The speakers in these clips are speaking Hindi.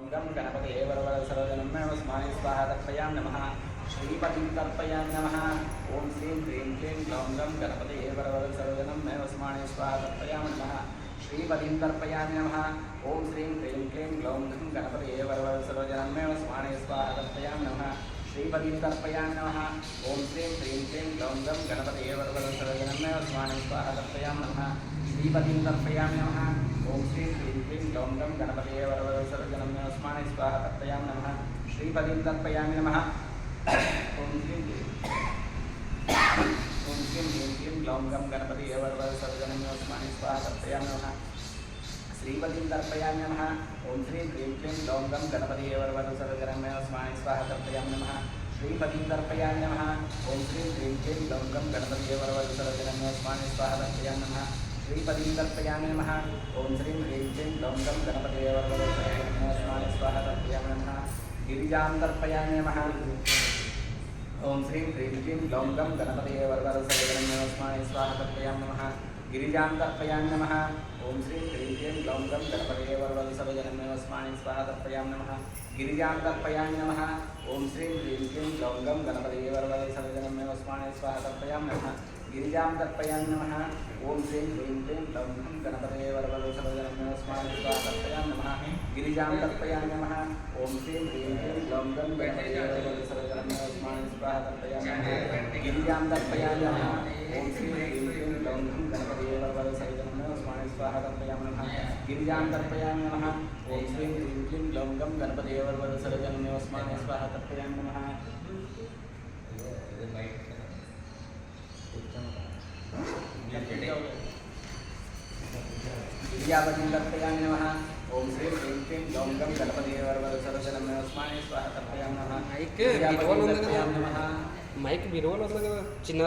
गं गणपते वरवरसरोजनं मे स्मानि स्वाहा नमः। श्रीपतिं तर्पयां नमः। ॐ श्रीं ह्रीं क्लीं ग्लौं गं गणपते वरवरसरोजनं मे स्मानि स्वाहा तर्पयां नमः। श्रीपतिं तर्पयामि नमः। ॐ श्रीं ह्रीं क्लीं ग्लौं गं गणपते वरवरसरोजनं मे स्मानि स्वाहा तर्पयां नमः। श्रीपतिं तर्पयामि नमः। ॐ श्रीं ह्रीं क्लीं ग्लौं गं गणपते वरवरसरोजनं मे स्मानि स्वाहा तर्पयां नमः। श्रीपतिं तर्पयामि नमः। ॐ श्री ह्रीं क्लीं गं गणपते वरवरसरोजनं मे अस्मानि स्वाहा तर्पयामि नमः श्रीपतिं तर्पयामि नमः ॐ श्रीं ॐ श्रीं ह्रीं क्लीं गं गणपते वरवरसरोजनं मे अस्मानि स्वाहा तर्पयामि नमः श्रीपतिं तर्पयामि नमः ॐ श्रीं ह्रीं क्लीं गं गणपते वरवरसरोजनं मे अस्मानि स्वाहा तर्पयामि नमः श्रीपतिं तर्पयामि नमः ॐ श्रीं ह्रीं क्लीं गं गणपते वरवरसरोजनं मे अस्मानि स्वाहा नमः श्रीपतिं तर्पयामि नमः ॐ श्रीं ह्रीं क्लीं ग्लौं गं गणपते वरवरसरोजनं मे अस्मानि स्वाहा तर्पयामि नमः गिरिजां तर्पयामि नमः ॐ श्रीं ह्रीं क्लीं ग्लौं गं गणपते वरवरसरोजनं मे अस्मानि स्वाहा तर्पयामि नमः गिरिजां तर्पयामि नमः ॐ श्रीं ह्रीं क्लीं ग्लौं गं गणपते वरवरसरोजनं मे अस्मानि स्वाहा तर्पयामि नमः गिरिजां तर्पयामि नमः ॐ श्रीं ह्रीं क्लीं ग्लौं गं गणपते वरवरसरोजनं स्वाहा तर्पयामि नमः गिरिजां तर्पयामि नमः। ॐ श्रीं ह्रीं क्लीं ग्लौं गं गणपते वरवरसरोजनं मे अस्मानि स्वाहा तर्पयामि नमः। गिरिजां तर्पयामि नमः। ॐ श्रीं ह्रीं क्लीं ग्लौं गं गणपते वरवरसरोजनं मे अस्मानि स्वाहा तर्पयामि नमः। गिरिजां तर्पयामि नमः। ॐ श्रीं ह्रीं क्लीं ग्लौं गं गणपते वरवरसरोजनं मे अस्मानि स्वाहा तर्पयामि नमः। गिरिजां तर्पयामि नमः। ॐ श्रीं ह्रीं क्लीं ग्लौं गं गणपते वरवरसरोजनं मे अस्मानि स्वाहा तर्पयामि नमः। गिरिजापतिं तर्पयामि नमः ॐ श्रीं ह्रीं क्लीं ग्लौं गं गणपते वरवरसरोजनं मे अस्मानि स्वाहा तर्पयामि नमः మైక్ गिरिजापतिं విలువలు ఉంది तर्पयामि కదా नमः మైక్ విలువలు ఉంది కదా చిన్న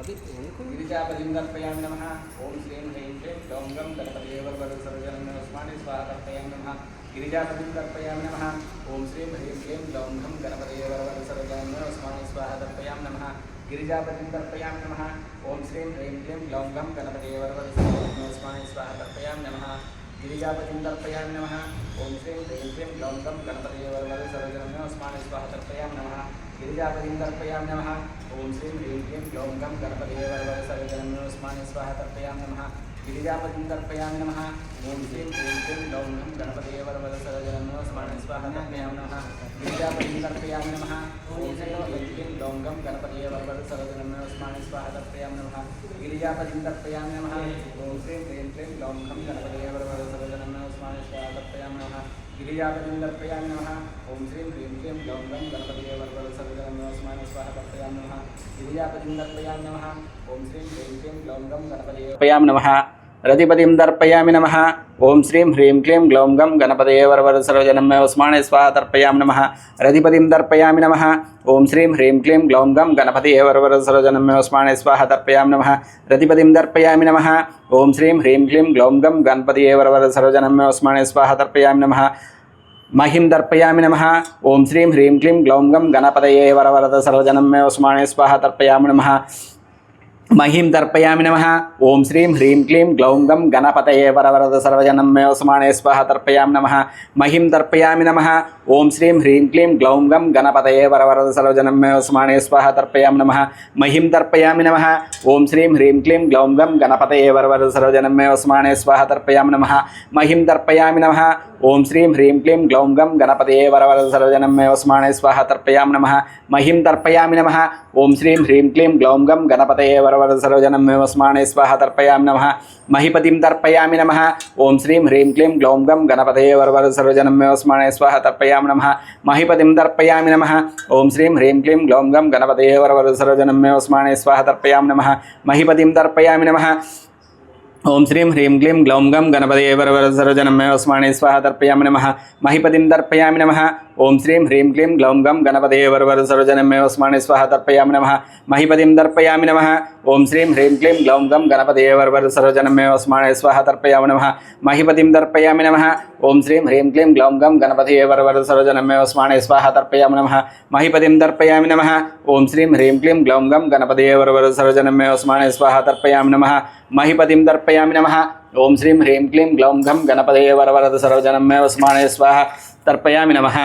అది ఎందుకు गिरिजापतिं तर्पयामि नमः ॐ श्रीं ह्रीं क्लीं ग्लौं गं गणपते वरवरसरोजनं मे अस्मानि स्वाहा तर्पयामि नमः गिरिजापतिं तर्पयामि नमः ॐ श्रीं ह्रीं क्लीं ग्लौं गं गणपते वरवरसरोजनं मे अस्मानि स्वाहा तर्पयामि नमः गिरिजापतिं तर्पयाम नम। ओं श्री ह्रीं क्लीं ग्लौं गं गणपते स्वाह तर्पयाम नम। स्वाहा तर्पयामि नमः। गिरिजापतिं तर्पयामि नमः ॐ श्रीं ह्रीं क्लीं ग्लौं गं गणपते वरवरसरोजनं मे स्वाह तर्पयामि नमः। गिरिजापतिं तर्पयामि नमः। ॐ श्रीं ह्रीं क्लीं ग्लौं गं गणपते वरवरसरोजनं मे अस्मानि स्वाहा तर्पयामि नमः। गिरिजापतिं तर्पयामि नमः। ॐ श्रीं ह्रीं क्लीं ग्लौं गं गणपते वरवरसरोजनं मे अस्मानि स्वाहा तर्पयामि नमः। गिरिजापतिं तर्पयामि नमः ॐ श्रीं ह्रीं क्लीं ग्लौं गं गणपते वरवरसरोजनं मे अस्मानि स्वाहा तर्पयामि नमः। गिरिजापतिं तर्पयामि नमः ॐ श्रीं ह्रीं क्लीं ग्लौं गं गणपते वरवरसरोजनं मे अस्मानि स्वाहा तर्पयामि नमः। गिरिजापतिं तर्पयामि नमः ॐ श्रीं ह्रीं क्लीं ग्लौं गं गणपते वरवरसरोजनं मे अस्मानि स्वाहा तर्पयामि नमः। गिरिजापतिं तर्पयामि नमः ॐ श्रीं ह्रीं क्लीं ग्लौं गं गणपते तर्पयामि नमः रतिपतिं तर्पयामि नमः। ॐ श्रीं ह्रीं क्लीं ग्लौं गं गणपते वरवरसरोजनं मे अस्मानि स्वाहा तर्पयामि नमः। रतिपतिं तर्पयामि नमः। ॐ श्रीं ह्रीं क्लीं ग्लौं गं गणपते वरवरसरोजनं मे अस्मानि स्वाहा तर्पयामि नमः। रतिपतिं तर्पयामि नमः। ॐ श्रीं ह्रीं क्लीं ग्लौं गं गणपते वरवरसरोजनं मे अस्मानि स्वाहा तर्पयामि नमः। महिं दर्पयामि नमः। ॐ श्रीं ह्रीं क्लीं ग्लौं गं गणपतये वरवरदसर्वजनं मे अस्माणे स्वाहा तर्पयामि नमः। महिं दर्पयामि नमः ॐ श्रीं ह्रीं क्लीं ग्लौं गं गणपतये वरवरदसर्वजनं मे अस्माणे स्वाहा तर्पयामि नमः महिं दर्पयामि नमः ॐ श्रीं ह्रीं क्लीं ग्लौं गं गणपतये वरवरदसर्वजनं मे अस्माणे स्वाहा तर्पयामि नमः महिं दर्पयामि नमः ॐ श्रीं ह्रीं क्लीं ग्लौं गं गणपतये वरवरदसर्वजनं मे अस्माणे स्वाहा तर्पयामि नमः महिं दर्पयामि नमः ॐ श्रीं ह्रीं क्लीं ग्लौं गं गणपतये वरवरदसर्वजनं मे अस्माणे स्वाहा तर्पयामि नमः महिं दर्पयामि नमः ॐ श्रीं ह्रीं क्लीं ग्लौं गं गणपतये वरवरदसर्वजनं मे स्वाहा तर्पयामि नमः। महिपतिं तर्पयामि नमः। श्रीं ह्रीं क्लीं ग्लौं गं गणपतये वरवरदसर्वजनं मे अस्माणे स्वाहा तर्पयामि नमः। महिपतिं तर्पयामि नमः। ह्रीं क्लीं ग्लौं गं गणपतये वरवरदसर्वजनं मे अस्माणे स्वाहा तर्पयामि नमः। महिपतिं तर्पयामि नमः। श्रीं ह्रीं क्लीं ग्लौं गं गणपतये वरवरसरोजनं मे अस्माणे स्वाहा तर्पयामि नमः। महिपतिं तर्पयामि नमः। ओम श्रीं ह्रीं क्लीं ग्लौं गं गणपते वरवर सरोजनमेव स्मरणे स्वाहा तर्पयामि नमः महीपतिं तर्पयामि नमः ओम श्रीं ह्रीं क्लीं ग्लौं गं गणपते वरवर सरोजनमेव स्मरणे स्वाहा तर्पयामि नमः महीपतिं तर्पयामि नमः ओम श्रीं ह्रीं क्लीं ग्लौं गं गणपते वरवर सरोजनमेव स्मरणे स्वाहा तर्पयामि नमः महीपतिं तर्पयामि नमः ओम श्रीं ह्रीं क्लीं ग्लौं गं गणपते वरवर सरोजनमेव स्मरणे स्वाहा तर्पयामि नमः महीपतिं तर्पयामि नमः ओम श्रीं ह्रीं क्लीं ग्लौं गं गणपते वरवरद सर्वजनमेव स्मरणे स्वाहा तर्पयामि नमः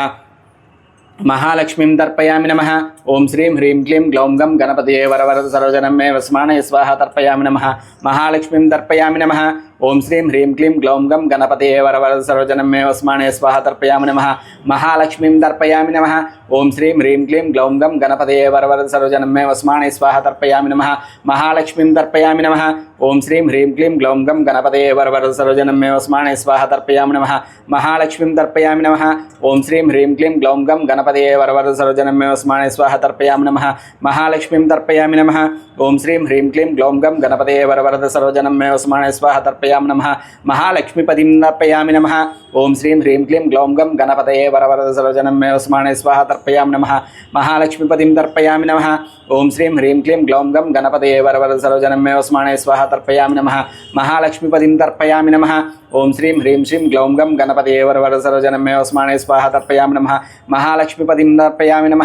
महालक्ष्मीं तर्पयामि नमः ॐ श्रीं ह्रीं क्लीं ग्लौं गं गणपतये वरवरद सर्वजनं मे वस्मानय स्वाहा तर्पयामि नमः महालक्ष्मीं तर्पयामि नमः ॐ श्रीं ह्रीं क्लीं ग्लौं गं गणपतये वरवरद सर्वजनं मे वस्मानय स्वाहा तर्पयामि नमः। महालक्ष्मीं तर्पयामि नमः। ॐ श्रीं ह्रीं क्लीं ग्लौं गं गणपतये वरवरद सर्वजनं मे वस्मानय स्वाहा तर्पयामि नमः। महालक्ष्मीं तर्पयामि नमः। ॐ श्रीं ह्रीं क्लीं ग्लौं गं गणपतये वरवरद सर्वजनं मे वस्मानय स्वाहा तर्पयामि नमः। महालक्ष्मीं तर्पयामि नमः। ॐ श्रीं ह्रीं क्लीं ग्लौं गं गणपतये वरवरद सर्वजनं मे वस्मानय स्वाहा तर्पयामि नमः। महालक्ष्मीपतिं तर्पयामि नमः। ॐ श्रीं ह्रीं क्लीं ग्लौं गं गणपतये वरवरद मे वस्मानय स्वाहा तर्पयामि సమర్పయామి నమ. మహాలక్ష్మీపతిం తర్పయామి నమ. ఓం శ్రీం హ్రీం క్లీం గ్లౌం గం గణపతయే వరవరద సర్వజనం స్మరణే స్వాహ తర్పయామి నమ. మహాలక్ష్మీపతిం తర్పయామి నమ. ఓం శ్రీం హ్రీం క్లీం గ్లౌం గం గణపతయే వరవరద సర్వజనం స్మరణే స్వాహ తర్పయామి నమ. మహాలక్ష్మీపతిం తర్పయామి నమ. ఓం శ్రీం హ్రీం శ్రీం గ్లౌం గం గణపతయే వరవరద సర్వజనం స్మరణే స్వాహ తర్పయామి నమ. మహాలక్ష్మీపతిం తర్పయామి నమ.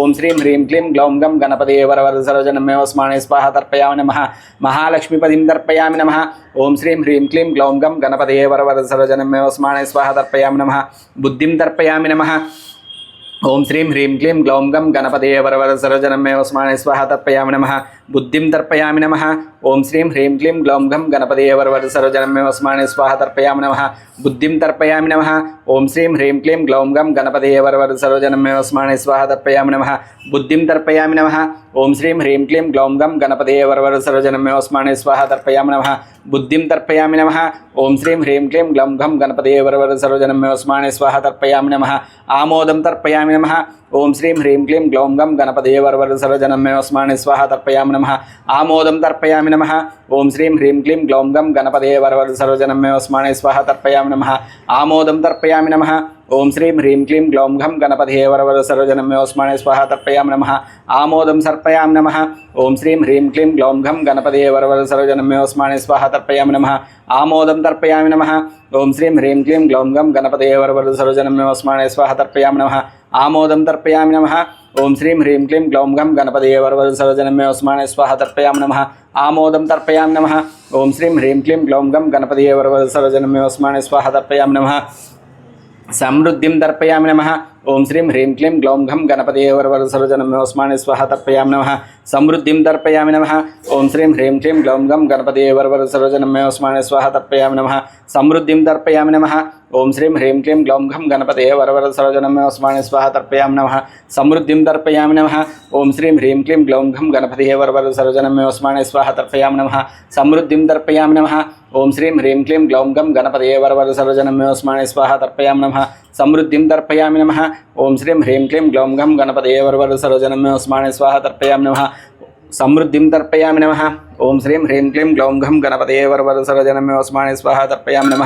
ఓం శ్రీం హ్రీం క్లీం గ్లౌం గం గణపతి వరవర సరోజనం మే వస్మానే స్వాహ తర్పయామి నమ. బుద్ధిం తర్పయామి నమ. ఓం శ్రీం హ్రీం క్లీం గ్లౌం గం గణపతి వరవర సరోజనం మే వస్మానే స్వాహ తర్పయామి నమ. బుద్ధిం తర్పయామి నమ. ఓం శ్రీం హ్రీం క్లీం గ్లౌం గం గణపతి వరవర సరోజనం మే వస్మానే స్వాహ తర్పయామి నమ. बुद्धि तर्पयाम नम। ओं श्रीं ह्रीं क्लीं ग्लौं घं गणपते वरवर सर्वजनमेवस्माने स्वाहा तर्पयाम नम। बुद्धि तर्पयाम नम। ओं श्रीं ह्रीं क्लीं ग्लौं घं गणपते वरवर सर्वजनमेवस्माने स्वाहा तर्पयाम नम। बुद्धि तर्पयाम नम। ओं श्रीं ह्रीं क्लीं ग्लौं घं गणपते वरवर सर्वजनमेवस्माने स्वाहा तर्पयाम नम। बुद्धि तर्पयाम नम। ओं श्री ह्रीं क्लीं ग्लौं घं गणपते वरवर सर्वजनमेवस्माने स्वाहा तर्पयाम नम। आमोदं तर्पयाम नम। ओम श्रीं ह्रीं क्लीं ग्लोम गं गणपदये वरवर सर्वजनं मे वस्मान् स्वाहा तर्पयामि नमः। आमोदं तर्पयामि नमः। ओम श्रीं ह्रीं क्लीं ग्लौं गं गणपदये वरवर सर्वजनं मे वस्मान् स्वाहा तर्पयामि नमः। आमोदं तर्पयामि नमः। ओम श्रीं ह्रीं क्लीं ग्लौं घं गणपतिये वरवर सर्वजनं मे ओस्माणे स्वाहा तर्पयामि नमः। आमोदं सर्पयामि नमः। ओम श्रीं ह्रीं क्लीं ग्लौं घं गणपतिये वरवर सर्वजनं मे ओस्माणे स्वाहा तर्पयामि नमः। आमोदं तर्पयामि नमः। ओम श्रीं ह्रीं क्लीं ग्लौं घं गणपतिये वरवर सर्वजनं मे ओस्माणे स्वाहा तर्पयामि नमः। ఆమోదం తర్పయామి నమ. ఓం శ్రీం హ్రీం క్లీం గ్లౌం ఘం గణపతే వరవర సర్వజనం నమస్మాని స్వాహ తర్పయామి నమ. ఆమోదం తర్పయామి నమ. ఓం శ్రీం హ్రీం క్లీం గ్లౌం ఘం గణపతే వరవర సర్వజనం నమస్మాని స్వాహ తర్పయామి నమ. సమృద్ధిం తర్పయామి నమ. ओम श्रीं ह्रीं क्लीं ग्लौं घं गणपते वरवर सर्वजनमोऽस्मान् स्वाह तर्पयाम नम। समृद्धिं तर्पयाम नम। ओं श्रीं ह्रीं क्लीं ग्लौं घं गणपते वरवर सर्वजनमोऽस्मान् स्वाह तर्पयाम नम। समृद्धिं तर्पयाम नम। ओं श्रीं ह्रीं क्लीं ग्लौं घं गणपते वरवर सर्वजनमोऽस्मान् स्वाह तर्पयाम नम। समृद्धिं तर्पयाम नम। ओं श्रीं ह्रीं क्लीं ग्लौं घं गणपते वरवर सर्वजनमोऽस्मान् स्वाह तर्पयाम नम। समृद्धिं तर्पयाम नम। ओं श्रीं ह्रीं क्लीं ग्लौं घं गणपते वरवर सर्वजनमोऽस्मान् स्वाह तर्पयाम नम। समृद्धि तर्पयामि नम। ओं श्रीं ह्रीं क्लीं ग्लौं गं गणपतये वरवर सरोजनं उस्माने स्वाह तर्पयाम नम। समृद्धि तर्पयामि नम। ओं श्रीं ह्रीं क्लीं ग्लौं घं गणपतये वरवर सरोजनं उस्माने स्वाह तर्पयाम नम।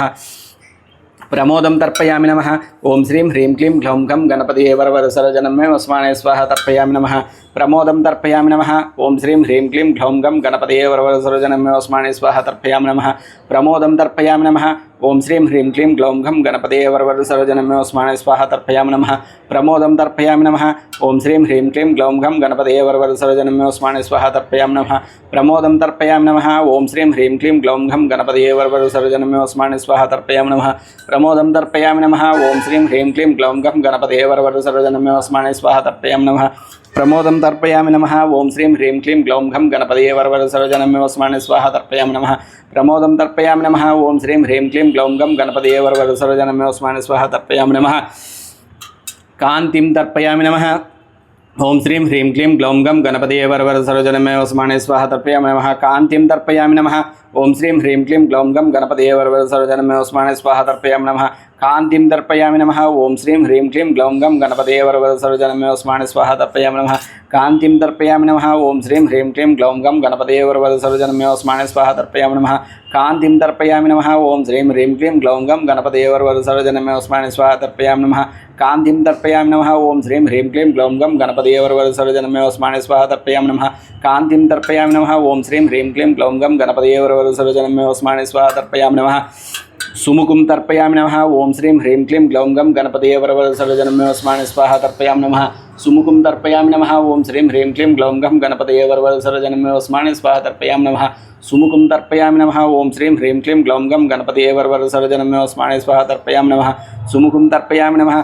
प्रमोदं तर्पयामि नम। ओं श्रीं ह्रीं क्लीं ग्लौं घं गणपतये वरवर सरोजनमे उस्माने स्वाह तर्पयाम नम। प्रमोदं तर्पयाम नम। ओं श्रीं ह्रीं क्लीं ग्लौं घं गणपतये वरवर सरोजनमे उस्माने स्वाह तर्पयाम नम। प्रमोदं तर्पयामि नम। ओम श्रीं ह्रीं क्लीं ग्लौं घं गणपते वरवर सरोजनम्यो स्माण स्वाह तर्पयाम नम। प्रमोदं तर्पयाम नम। ओं श्रीं ह्रीं क्लीं ग्लौं घं गणपते वरवर सरोजनम्यो स्माण स्वाह तर्पयाम नम। प्रमोदं तर्पयाम नम। ओं श्रीं ह्रीं क्लीं ग्लौं घं गणपते वरवर सरोजनम्यो स्माण स्वाह तर्पयाम नम। प्रमोदं तर्पयाम नम। ओं श्रीं ह्रीं क्लीं ग्लौं घं गणपते वरवर सरोजनम्यो स्माण स्वाह तर्पयाम नम। కాంతిం తర్పయామి నమ ఓం శ్రీం హ్రీం క్లీం గ్లౌం గం గణపతే వరవర సరోజనం మే వస్మానే స్వాహ తర్పయామి నమ కాంతిం దర్పయామి నమ ఓం శ్రీం హ్రీం క్లీం గ్లౌం గం గణపతే వరవర సరోజనం మే వస్మానే స్వాహ తర్పయామి నమ కాంతిం దర్పయామి నమ ఓం శ్రీం హ్రీం క్లీం గ్లౌం గం గణపతే వరవర సరోజనం మే వస్మానే స్వాహ తర్పయామి నమ కాంతిం దర్పయామి నమ ఓం శ్రీం హ్రీం క్లీం గ్లౌం గం గణపతే వరవర సరోజనం మే వస్మానే స్వాహ తర్పయామి నమ కాంతిం దర్పయామి నమ ఓం శ్రీం హ్రీం క్లీం గ్లౌం గం గణపతే వరవర సర్వజనమే ఉస్మాని స్వాహ తర్పయామి నమ. कांतिम तर्पयाम नम ओं श्रीं ह्रीं क्लीं ग्लौं गं गणपतये वरवद स्मरण स्वाहा दर्पयामि नम कांतिम दर्पयामि नम ओं श्रीं ह्रीं क्लीं ग्लौं गं गणपतये वरवद स्मरण स्वाहा दर्पयामि नम कांतिम दर्पयामि नम ओं श्रीं ह्रीं क्लीं ग्लौं गं गणपतये वरवद स्मरण स्वाहा दर्पयामि नम कांतिम दर्पयामि नम ओं श्रीं ह्रीं क्लीं ग्लौं गं गणपतये वरवद स्मरण स्वाहा दर्पयामि नम सुमुखं तर्पयाम नम ओं श्रीं ह्रीं क्लीं ग्लौं गं गणपतये वरवद स्मरण स्वाहा दर्पयामि नम सुमुखम तर्पयाम नम। ओं श्रीं ह्रीं क्लीं ग्लौं गं गणपतये वरवरसरजनमेवस्माणि स्वाहा तर्पयाम नम। सुमुखम तर्पयाम नम। ओं श्रीं ह्रीं क्लीं ग्लौं गं गणपतये वरवरसरजनमेवस्माणि स्वाहा तर्पयाम नम। सुमुखम तर्पयाम नमः।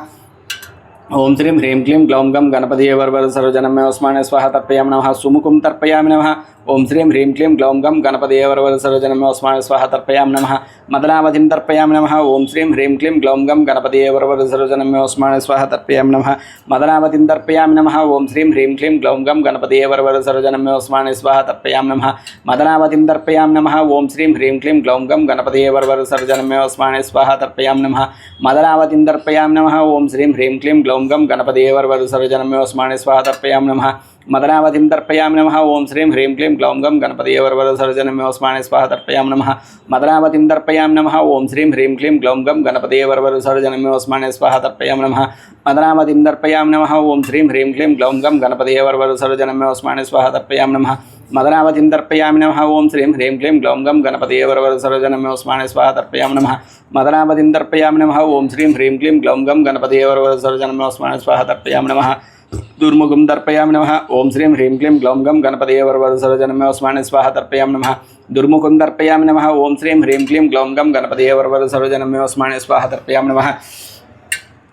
ओम श्रीं ह्रीं क्लीं ग्लौं गं गणपति वर्वर सर्वजनमे ओस्मान् स्वाहा तर्पयामि नमः, सुमुखं तर्पयामि नमः। ओम श्रीं ह्रीं क्लीं ग्लौं गं गणपति वर्वर सर्वजनमे ओस्मान् स्वाहा तर्पयामि नमः। मदनावधिं तर्पयामि नमः। ओम श्रीं ह्रीं क्लीं ग्लौं गं गणपति वर्वर सर्वजनमे ओस्मान् स्वाहा तर्पयामि नमः। मदनावधिं तर्पयामि नमः। ओम श्रीं ह्रीं क्लीं ग्लौं गं गणपति वर्वर सर्वजनमे ओस्मान् स्वाहा तर्पयामि नमः। मदनावधिं तर्पयामि नमः। ओम श्रीं ह्रीं क्लीं ग्लौं गं गणपति वर्वर सर्वजनमे ओस्मान् स्वाहा तर्पयामि नमः। मदनावधिं तर्पयामि नमः। ओम श्रीं ह्रीं क्लीं ग्लौ ॐ गं गणपदेवर्वधु सर्वजनमेव स्माणे स्वाह तर्पयाम नमः। मदनावधिं तर्पयामि नमः। ॐ ह्रीं क्ली ग्लौं गं गणपदेवर्वधु सर्वजनमेव स्माणे स्वाहा तर्पयामि नमः। मदनावधिं तर्पयामि नमः। ॐ ह्रीं क्लीं ग्लौं गं गणपदेवर्वधु सर्वजनमेव स्माणे स्वाहा तर्पयामि नमः। मदनावधिं तर्पयामि नमः। ॐ ह्रीं क्लीं ग्लौं गं गणपदेवर्वधु सर्वजनमेव स्माणे स्वाहा तर्पयामि नमः। मदनावतिं तर्पयाम नम। ओं श्रीं ह्रीं क्लीं ग्लौं गं गणपतये वरवर सर्वजनमेवस्माने स्वाह तर्पयाम नम। मदनावती तर्पयामि नम। ओं श्रीं ह्रीं क्लीं ग्लौं गं गणपतये वरवर सर्वजनमेवस्माने स्वाहा तर्पयामि नमः। दुर्मुखं तर्पयामि नमः। श्रीं ह्रीं क्लीं ग्लौं गं गणपतये वरवर स्वाह तर्पयाम नम। नमः दुर्मुखं नम नमः। ॐ श्रीं ह्रीं क्लीं ग्लौं गं गणपतये वरवर सर्वजनमेवस्माने स्वाहा तर्पयामि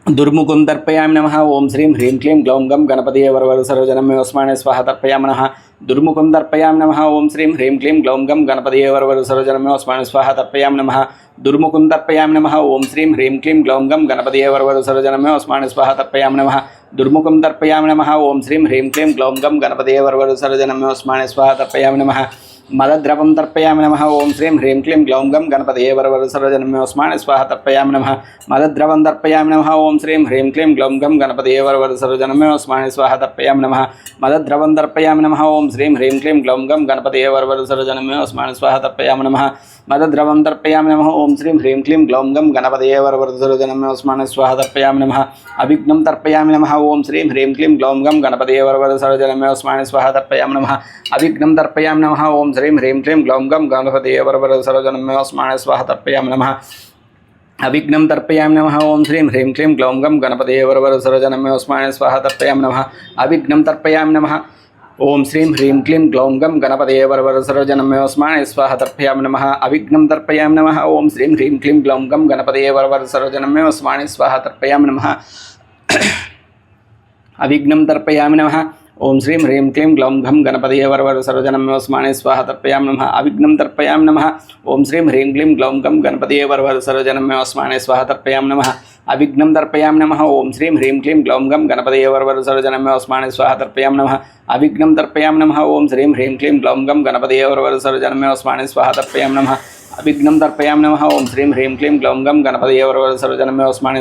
दुर्मुकुन्दर्पयामि नमः। ओं श्रीं ह्रीं क्लीं ग्लौं गं गणपतये वरवरु सर्वजनमे ओस्माने स्वाहा तर्पयाम नमः। दुर्मुकुन्दर्पयामि नमः। ॐ श्रीं ह्रीं क्लीं ग्लौं गं गणपतये वरवरु सर्वजनमे ओस्माने स्वाहा तर्पयामि नमः। दुर्मुकुन्दर्पयामि नमः। ॐ श्रीं ह्रीं क्लीं ग्लौं गं गणपतये वरवरु सर्वजनमे वस्माणे स्वाहा तर्पयाम नमः। दुर्मुखम तर्पयाम नम ओं श्रीं ह्रीं क्लीं ग्लौंगं गं गणपते वरवरुसर्जनमोऽस्माने स्वाहा तर्पयाम नम मदद्रवं तर्पयाम नम ओं श्रीं ह्रीं क्लीं ग्लौंगं गं गणपते वरवरुसर्जनमोऽस्माने स्वाहा तर्पयाम नम मदद्रवं तर्पयाम नम ओं श्रीं ह्रीं क्लीं ग्लौं गं गणपते वरवरुसर्जनमोऽस्माने स्वाहा तर्पयाम नम मदद्रवं तर्पयाम नम ओं श्रीं ह्रीं क्लीं ग्लौं गं गणपते वरवरुसर्जनमोऽस्माने स्वाहा तर्पयाम नम मदद्रवं तर्पयाम नम ओं श्रीं ह्रीं क्लीं ग्लौं गं गणपते वरवरुसर्जनमोऽस्माने स्वाहा तर्पयाम नम अभिघ्नं तर्पयाम नम ओम श्रीं ह्रीं क्लीं ग्लौं गं गणपतये वरवद सरोजलमेव स्माने स्वाहा तर्पयाम नमः। अभिघ्नं तर्पयां नमः। ओम श्रीं ह्रीं क्लीं ग्लौं गं गणपतये वरवद सरोजलमेव स्माने स्वाहा तर्पयाम नमः। अभिघ्नं तर्पयामि नमः। ओम श्रीं ह्रीं क्लीं ग्लौं गं गणपतये वरवर सरोजनमे उस्माने स्वाहा तर्पयामि नमः। अभिघ्नं तर्पयामि नमः। ओम श्रीं ह्रीं क्लीं ग्लौं गं गणपतये वरवर सरोजनमे उस्माने स्वाहा तर्पयामि नमः। अभिघ्नं तर्पयामि नमः। ओम श्रीं ह्रीं क्लीं ग्लौं गं गणपतये वरवर सरोजनमे उस्माने स्वाहा तर्पयामि नमः। अभिघ्नं तर्पयाम नम। ओं श्रीं ह्रीं क्लीं ग्लौं घं गणपतये वरवर सर्वजनमस्मा स्वाहा तर्पयाम नम। अविघ्नं तर्पयाम नम। ओं श्रीं ह्रीं क्लीं ग्लौं घं गणपतये वरवर सर्वजनमस्मा स्वाहा तर्पयाम नम। अविघ्नं तर्पयाम नम। ओं श्रीं ह्रीं क्लीं ग्लौं घं गणपतये वरवर सर्वजनमस्मा स्वाहा तर्पयाम नम। अविघ्नं तर्पयाम नम। ओं श्रीं ह्रीं क्लीं ग्लौं घं गणपतये वरवर सर्वजनमस्मा स्वाहा तर्पयाम नम। विघ्नं तर्पयाम नम ओं श्री ह्रीं क्लीं ग्लौं गं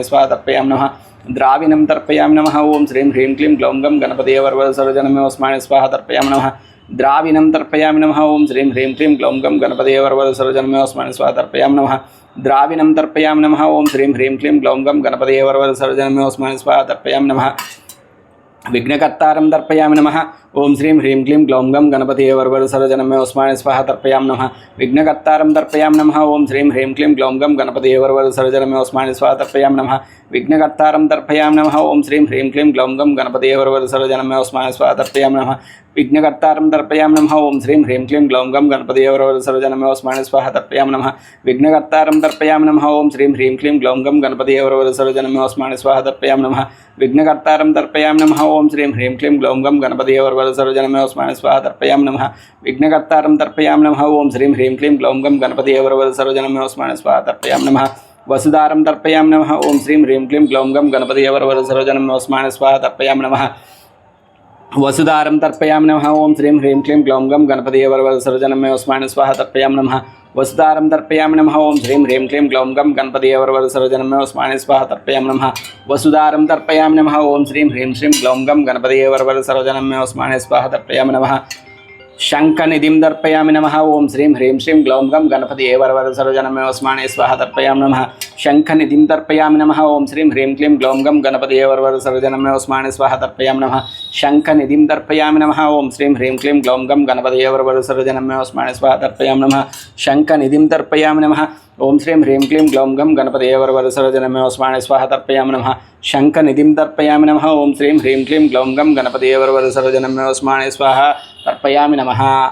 स्वा तर्पयाम नम ओस्माने तर्पयाम नम ओं श्री ह्रीं क्लीं ग्लौं गं गणपतये वरवर सर्वजनमे ओस्माने तर्पयाम नम नमः द्राविणं तर्पयामि ह्रीं क्लीं ग्लौं गं गणपतये वरवर सर्वजनमे ओस्माने तर्पयाम नम नमः द्राविणं तर्पयामि ह्रीं क्लीं ग्लौं गं गणपतये वरवर सर्वजनमे ओस्माने स्वाहा तर्पयामि विघ्नकर्ता तर्पयामि नम। ओं श्रीं ह्रीं क्लीं ग्लौं गं गणपति वर्वर सर्वजनमे उस्माने स्वाह तर्पयाम नम। विघ्नकर्ता तर्पयामि नम। ओं श्रीं ह्रीं क्लीं ग्लौं गं गणपति वर्वर सर्वजनमे उस्माने स्वाह तर्पयाम नम। विघ्नकर्ता तर्पयामि नम। ओं श्रीं ह्रीं क्लीं ग्लौं गं गणपति वर्वर सर्वजनमे उस्माने स्वाह तर्पयाम नम। विघ्नकर्ता तर्पयाम नम ओं श्री ह्रीं क्लीं ग्लौं गं गणपतिदेवरो स्वाह तर्पयाम नम तर्पयां नमः विघ्नकर्तारं तर्पयां नमः श्रीं ह्रीं क्लीं ग्लौं गं गणपतिदेवरो सर्वजनमेव स्मरणे नम तर्पयां नमः नम ओं नमः श्रीं ह्रीं क्लीं ग्लौं गं गणपतिदेवरो स्वाह तर्पयाम नम तर्पयां नमः नम ओं नमः श्रीं ह्रीं क्लीं ग्लौं गं गणपतिदेवरो सर्वजनमेव स्मरणे स्वाहा तर्पयाम नम वसुधारं तर्पयां नमः ह्रीं क्लीं ग्लौंगं गं गणपतिदेवरो सर्वजनमेव स्मरणे स्वाहा तर्पयां వసుధారం తర్పయాం తర్పయామి నమ ఓం శ్రీం హ్రీం క్లీం గ్లౌం గం గణపతి వరవర సర్వజనమే ఉస్మానే స్వాహ తర్పయాం నమ. వసుధారం తర్పయామి నమ ఓం శ్రీం హ్రీం క్లీం గ్లౌం గం గణపతి వరవర సర్వజనమే ఉస్మానే స్వాహ తర్పయాం నమ. వసుధారం తర్పయామి నమ ఓం శ్రీం హ్రీం శ్రీం గ్లౌం గం గణపతి వరవర సర్వజనమే ఉస్మానే స్వాహ తర్పయామి నమ. శంఖనిధిం దర్పయామి నమ ఓం శ్రీం హ్రీం శ్రీం గ్లౌం గం గణపతి వరవర సర్వజనమే ఉస్మానే స్వాహ తర్పయామి నమ శంఖనిధిం దర్పయామి నమ ఓం శ్రీం హ్రీం క్లీం గ్లౌం గం గణపతి వరవర సర్వజనమే ఉస్మానే స్వాహ తర్పయామి నమ శంఖనిధిం దర్పయామి నమ ఓం శ్రీం హ్రీం క్లీం గ్లౌం గం గణపతి వరవర సర్వజనమే ఉస్మానే స్వాహ తర్పయామి నమ శంఖనిధిం దర్పయామి నమ ओम श्रीं ह्रीं क्लीं ग्लौं गं गणपतेवरवरसरजनमे ओस्माणे स्वाहा तर्पयामि नमः। शङ्खनिधिं तर्पयामि नमः। ओम श्रीं ह्रीं क्लीं ग्लौं गं गणपतेवरवरसरजनमे ओस्माणे स्वाह तर्पयामि नमः।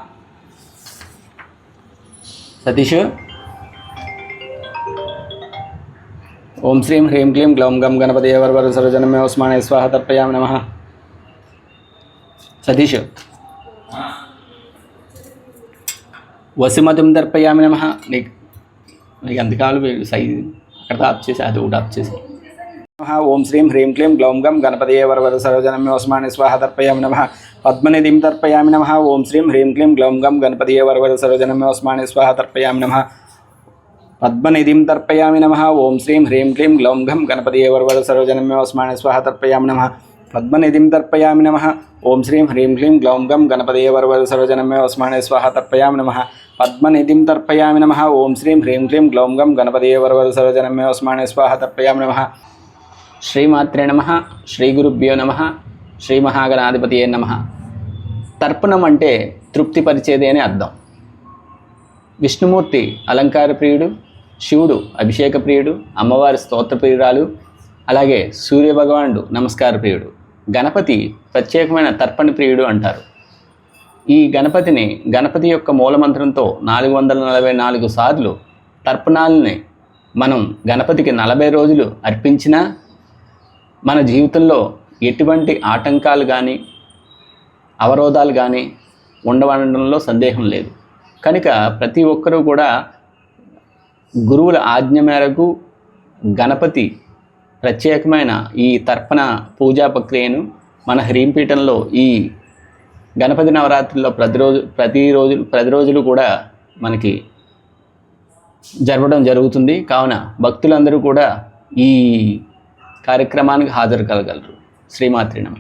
सतीश? ओम श्रीं ह्रीं क्लीं ग्लौं गं गणपतेवरवरसरजनमे ओस्माणे स्वाह तर्पयामि नमः। सतीश? वसुमतिं तर्पयामि नमः। తర్పయామి నమ సతీష్ అక్కడ ఆప్ చేసి అది ఒకటి ఆప్ చేసి. ఓం శ్రీం హ్రీం క్లీం గ్లౌం గం గణపతి వరవర సర్వజనమే ఉస్మానే స్వాహ తర్పయామి నమ పద్మనిధిం తర్పయామి నమ ఓం శ్రీం హ్రీం క్లీం గ్లౌం గం గణపతి వరవర సర్వజనమే ఉస్మానే స్వాహ తర్పయామి నమ. పద్మనిధిం తర్పయామి నమ ఓం శ్రీం హ్రీం క్లీం గ్లౌం గం గణపతి వరవర సర్వజనమే ఉస్మానే స్వాహ తర్పయామి నమ. పద్మనిధిం తర్పయామి నమ ఓం శ్రీం హ్రీం క్లీం గ్లౌం గం గణపదే వరవర సర్వజనమే ఉస్మానే స్వాహ తర్పయామి నమ పద్మనిధిం తర్పయామి నమ ఓం శ్రీం హ్రీం క్లీం గ్లౌం గం గణపదే వరవర సర్వజనమే ఉస్మానే స్వాహ తర్పయామి నమ శ్రీమాత్రే నమ శ్రీ గురుభ్యో నమ శ్రీ మహాగణాధిపతియే నమ తర్పణం అంటే తృప్తిపరిచేది అని అర్థం। విష్ణుమూర్తి అలంకార ప్రియుడు శివుడు అభిషేక ప్రియుడు అమ్మవారి స్తోత్ర ప్రియురాలు అలాగే సూర్యభగవానుడు నమస్కార ప్రియుడు. గణపతి ప్రత్యేకమైన తర్పణ ప్రియుడు అంటారు. ఈ గణపతిని గణపతి యొక్క మూలమంత్రంతో నాలుగు వందల నలభై నాలుగు సార్లు తర్పణాలని మనం గణపతికి నలభై రోజులు అర్పించినా మన జీవితంలో ఎటువంటి ఆటంకాలు కానీ అవరోధాలు కానీ ఉండవడంలో సందేహం లేదు. కనుక ప్రతి ఒక్కరూ కూడా గురువుల ఆజ్ఞ మేరకు గణపతి ప్రత్యేకమైన ఈ తర్పణ పూజా ప్రక్రియను మన హ్రీంపీఠంలో ఈ గణపతి నవరాత్రుల్లో ప్రతిరోజు ప్రతిరోజు ప్రతి రోజులు కూడా మనకి జరపడం జరుగుతుంది. కావున భక్తులందరూ కూడా ఈ కార్యక్రమానికి హాజరు కలగలరు. శ్రీమాత్రి నమ.